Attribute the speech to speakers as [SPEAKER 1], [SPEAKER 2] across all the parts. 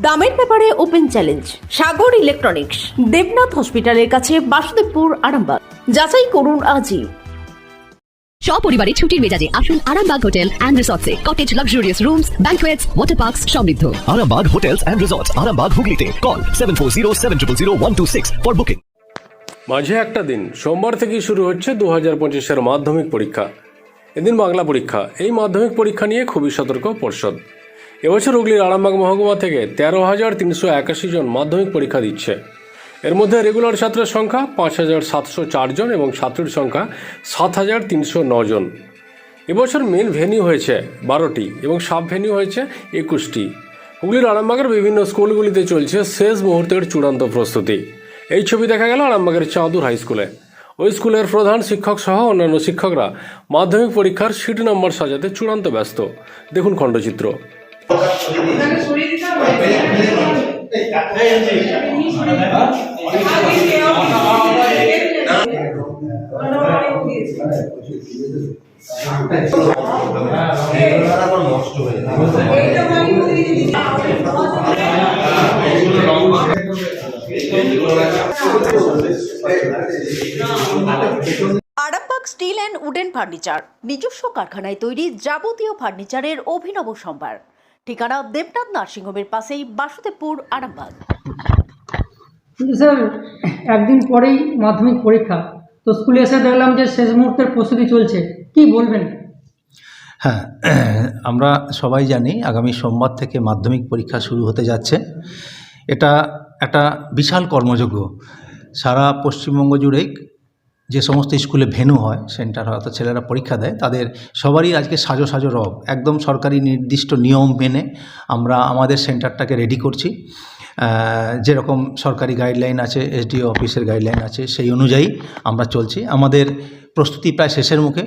[SPEAKER 1] দামের ব্যাপারে open challenge Sagar electronics Debnath হসপিটালের কাছে বাসুদেবপুর আরামবাগ। যাচাই করুন আজই।
[SPEAKER 2] সপরিবারে ছুটির মেজাজে আসুন Arambagh hotel and রিসর্টসে। Cottage luxurious rooms water parks সমৃদ্ধ।
[SPEAKER 3] Arambag Hotels and Resorts, Arambag Hooghly Call 740 for booking.
[SPEAKER 4] মাঝে একটা দিন সোমবার থেকে শুরু হচ্ছে দু হাজার পঁচিশের মাধ্যমিক পরীক্ষা। এদিন বাংলা পরীক্ষা। এই মাধ্যমিক পরীক্ষা নিয়ে খুবই সতর্ক পর্ষদ। এবছর হুগলির আরামবাগ মহকুমা থেকে তেরো হাজার তিনশো একাশি জন মাধ্যমিক পরীক্ষা দিচ্ছে। এর মধ্যে রেগুলার ছাত্রের সংখ্যা পাঁচ হাজার সাতশো চারজন এবং ছাত্রীর সংখ্যা সাত হাজার তিনশো জন। এবছর মেন ভেন্যু হয়েছে বারোটি এবং সাব ভেন্যু হয়েছে একুশটি। হুগলির আরামবাগের বিভিন্ন স্কুলগুলিতে চলছে শেষ মুহূর্তের চূড়ান্ত প্রস্তুতি। এই ছবি দেখা গেল আরামবাগের চাঁদুর হাই স্কুলে। ওই স্কুলের প্রধান শিক্ষক সহ অন্যান্য শিক্ষকরা মাধ্যমিক পরীক্ষার সিট নম্বর সাজাতে চূড়ান্ত ব্যস্ত। দেখুন খণ্ডচিত্র।
[SPEAKER 1] Arambag steel and wooden furniture নিজস্ব কারখানায় তৈরি যাবতীয় ফার্নিচারের অভিনব সম্ভার ঠিকানা দেবনাথ নার্সিংহোমের পাশেই বাসুদেবপুর আরামবাগ।
[SPEAKER 5] কিন্তু স্যার একদিন পরেই মাধ্যমিক পরীক্ষা। তো স্কুলে এসে দেখলাম যে শেষ মুহূর্তের প্রস্তুতি চলছে। কি বলবেন?
[SPEAKER 6] হ্যাঁ আমরা সবাই জানি আগামী সোমবার থেকে মাধ্যমিক পরীক্ষা শুরু হতে যাচ্ছে। এটা একটা বিশাল কর্মযজ্ঞ। সারা পশ্চিমবঙ্গ জুড়েই যে সমস্ত স্কুলে ভেনু হয়, সেন্টার হয়, অর্থাৎ ছেলেরা পরীক্ষা দেয়, তাদের সবারই আজকে সাজো সাজো রব। একদম সরকারি নির্দিষ্ট নিয়ম মেনে আমরা আমাদের সেন্টারটাকে রেডি করছি। যেরকম সরকারি গাইডলাইন আছে এসডিও অফিসের গাইডলাইন আছে, সেই অনুযায়ী আমরা চলছি। আমাদের প্রস্তুতি প্রায় শেষের মুখে।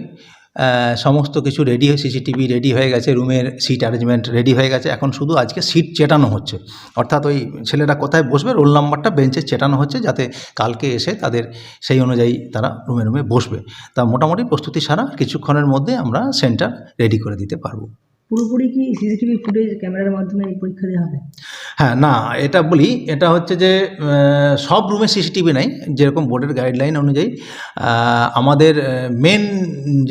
[SPEAKER 6] সমস্ত কিছু রেডি হয়ে সিসিটিভি রেডি হয়ে গেছে রুমের সিট অ্যারেঞ্জমেন্ট রেডি হয়ে গেছে। এখন শুধু আজকে সিট চেটানো হচ্ছে। অর্থাৎ ওই ছেলেরা কোথায় বসবে রোল নাম্বারটা বেঞ্চে চেটানো হচ্ছে যাতে কালকে এসে তাদের সেই অনুযায়ী তারা রুমে রুমে বসবে। তা মোটামুটি প্রস্তুতি সারা কিছুক্ষণের মধ্যে আমরা সেন্টার রেডি করে দিতে পারব।
[SPEAKER 5] পুরোপুরি কি সিসিটিভি ফুটেজ ক্যামেরার মাধ্যমে এই পরীক্ষা দেওয়া হবে?
[SPEAKER 6] হ্যাঁ না এটা বলি এটা হচ্ছে যে সব রুমে সিসিটিভি নাই যেরকম বোর্ডের গাইডলাইন অনুযায়ী। আমাদের মেন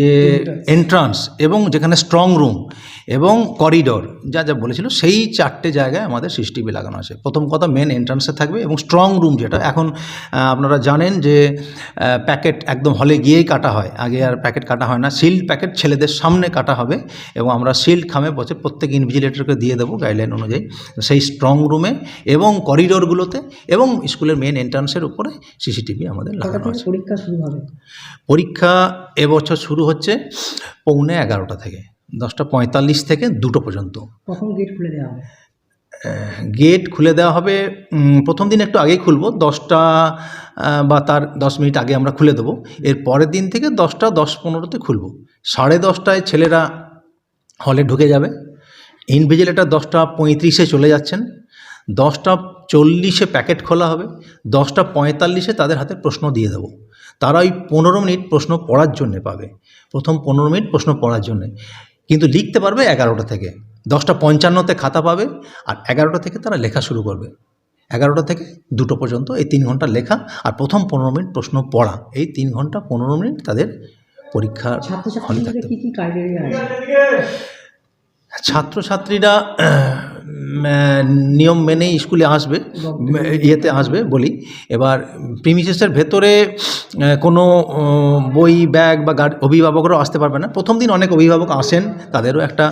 [SPEAKER 6] যে এন্ট্রান্স এবং যেখানে স্ট্রং রুম এবং করিডোর যা যা বলেছিল সেই চারটে জায়গায় আমাদের সিসিটিভি লাগানো আছে। প্রথম কথা মেন এন্ট্রান্সে থাকবে এবং স্ট্রং রুম যেটা। এখন আপনারা জানেন যে প্যাকেট একদম হলে গিয়েই কাটা হয়। আগে আর প্যাকেট কাটা হয় না সিল্ড প্যাকেট ছেলেদের সামনে কাটা হবে এবং আমরা সিল্ড খামে বসে প্রত্যেক ইনভিজিলেটরকে দিয়ে দেবো গাইডলাইন অনুযায়ী। সেই স্ট্রং রুমে এবং করিডোরগুলোতে এবং স্কুলের মেন এন্ট্রান্সের উপরে সিসিটিভি আমাদের লাগানো আছে।
[SPEAKER 5] পরীক্ষা শুরু হবে?
[SPEAKER 6] পরীক্ষা এবছর শুরু হচ্ছে পৌনে এগারোটা থেকে দশটা পঁয়তাল্লিশ থেকে দুটো পর্যন্ত।
[SPEAKER 5] কখন গেট খুলে দেওয়া হবে?
[SPEAKER 6] গেট খুলে দেওয়া হবে প্রথম দিন একটু আগেই খুলবো দশটা বা তার দশ মিনিট আগে আমরা খুলে দেবো। এর পরের দিন থেকে দশটা দশ পনেরোতে খুলবো। সাড়ে দশটায় ছেলেরা হলে ঢুকে যাবে। ইনভিজিলেটার দশটা পঁয়ত্রিশে চলে যাচ্ছেন। দশটা চল্লিশে প্যাকেট খোলা হবে। দশটা পঁয়তাল্লিশে তাদের হাতে প্রশ্ন দিয়ে দেবো। তারা ওই পনেরো মিনিট প্রশ্ন পড়ার জন্যে পাবে। প্রথম পনেরো মিনিট প্রশ্ন পড়ার জন্যে। কিন্তু লিখতে পারবে এগারোটা থেকে। দশটা পঞ্চান্নতে খাতা পাবে আর এগারোটা থেকে তারা লেখা শুরু করবে। এগারোটা থেকে দুটো পর্যন্ত এই তিন ঘণ্টা লেখা আর প্রথম পনেরো মিনিট প্রশ্ন পড়া। এই তিন ঘণ্টা পনেরো মিনিট তাদের পরীক্ষার হলে থাকতে ছাত্রছাত্রীরা নিয়ম মেনেই স্কুলে আসবে ইয়েতে আসবে বলি। এবার প্রিমিসেসের ভেতরে কোনো বই ব্যাগ বা গার্ড অভিভাবকরাও আসতে পারবে না। প্রথম দিন অনেক অভিভাবক আসেন তাদেরও একটা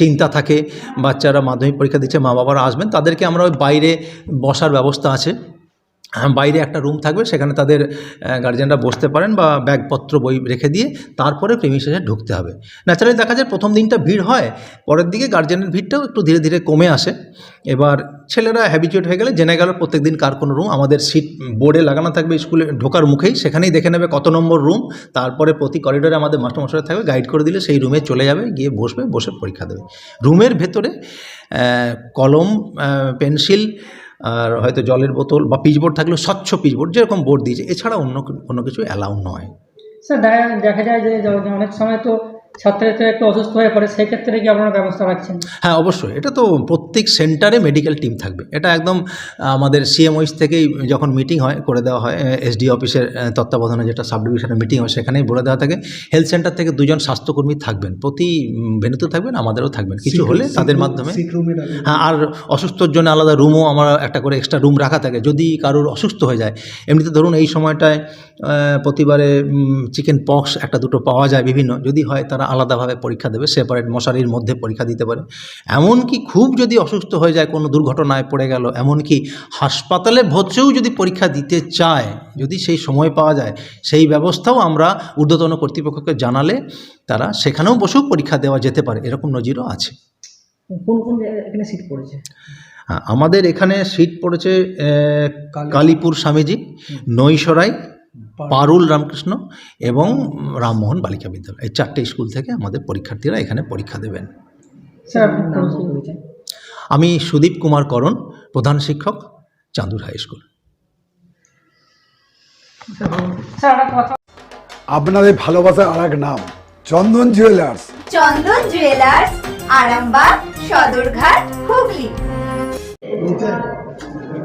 [SPEAKER 6] চিন্তা থাকে। বাচ্চারা মাধ্যমিক পরীক্ষা দিচ্ছে মা বাবারা আসবেন। তাদেরকে আমরা ওই বাইরে বসার ব্যবস্থা আছে। বাইরে একটা রুম থাকবে, সেখানে তাদের গার্জেনরা বসতে পারেন বা ব্যাগপত্র, বই রেখে দিয়ে তারপরে প্রেমিসেসে ঢুকতে হবে। ন্যাচারালি দেখা যায় প্রথম দিনটা ভিড় হয়, পরের দিকে গার্জেনের ভিড়টাও একটু ধীরে ধীরে কমে আসে। এবার ছেলেরা হ্যাবিচুয়েট হয়ে গেলে জেনে গেল প্রত্যেক দিন কার কোনো রুম আমাদের সিট বোর্ডে লাগানো থাকবে স্কুলে ঢোকার মুখেই, সেখানেই দেখে নেবে কত নম্বর রুম তারপরে প্রতি করিডোরে আমাদের মাস্টারমশাই থাকবে গাইড করে দিলে সেই রুমে চলে যাবে, গিয়ে বসবে, বসে পরীক্ষা দেবে। রুমের ভেতরে কলম পেন্সিল আর হয়তো জলের বোতল বা পিচবোর্ড থাকলেও স্বচ্ছ পিচবোর্ড যেরকম বোর্ড দিয়েছে। এছাড়া অন্য কোনো কিছু অ্যালাউ নয়।
[SPEAKER 5] স্যার, দেখা- দেখা যায় যে অনেক সময় তো ছাত্রছাত্রীরা একটু অসুস্থ হয়ে পড়ে সেক্ষেত্রে কি আপনারা ব্যবস্থা রাখছেন?
[SPEAKER 6] হ্যাঁ অবশ্যই। এটা তো প্রত্যেক সেন্টারে মেডিকেল টিম থাকবে। এটা একদম আমাদের সিএমওইস থেকেই যখন মিটিং হয় করে দেওয়া হয় এসডি অফিসের তত্ত্বাবধানে যেটা সাব ডিভিশনের মিটিং হয় সেখানেই বলে দেওয়া থাকে। হেলথ সেন্টার থেকে দুজন স্বাস্থ্যকর্মী থাকবেন। প্রতি উম, ভেন্যুতে থাকবেন আমাদেরও থাকবেন। কিছু হলে তাদের মাধ্যমে। হ্যাঁ আর অসুস্থর জন্য আলাদা রুমও আমরা একটা করে এক্সট্রা রুম রাখা থাকে। যদি কারোর অসুস্থ হয়ে যায় এমনিতে ধরুন এই সময়টায় প্রতিবারে চিকেন পক্স একটা দুটো পাওয়া যায় বিভিন্ন। যদি হয় তারা আলাদাভাবে পরীক্ষা দেবে সেপারেট মশারির মধ্যে পরীক্ষা দিতে পারে। এমনকি খুব যদি অসুস্থ হয়ে যায় কোনো দুর্ঘটনায় পড়ে গেল এমনকি হাসপাতালে ভর্তিও যদি পরীক্ষা দিতে চায় যদি সেই সময় পাওয়া যায় সেই ব্যবস্থাও আমরা ঊর্ধ্বতন কর্তৃপক্ষকে জানালে তারা সেখানেও বসেও পরীক্ষা দেওয়া যেতে পারে এরকম নজিরও আছে।
[SPEAKER 5] কোন কোন এখানে সিট পড়েছে?
[SPEAKER 6] আমাদের এখানে সিট পড়েছে কালীপুর। স্বামীজি নৈসরাই পারুল রামকৃষ্ণ এবং রামমোহন বালিকা বিদ্যালয়। এই চারটে স্কুল থেকে আমাদের পরীক্ষার্থীরা এখানে পরীক্ষা দেবেন। আমি সুদীপ কুমার করণ প্রধান শিক্ষক চাঁদুর হাই স্কুল।
[SPEAKER 5] স্যার একটা কথা
[SPEAKER 7] আপনাদের ভালোবাসার আর এক নাম চন্দন জুয়েলার্স।
[SPEAKER 8] চন্দন জুয়েলার্স আরামবাগ সদরঘাট হুগলি।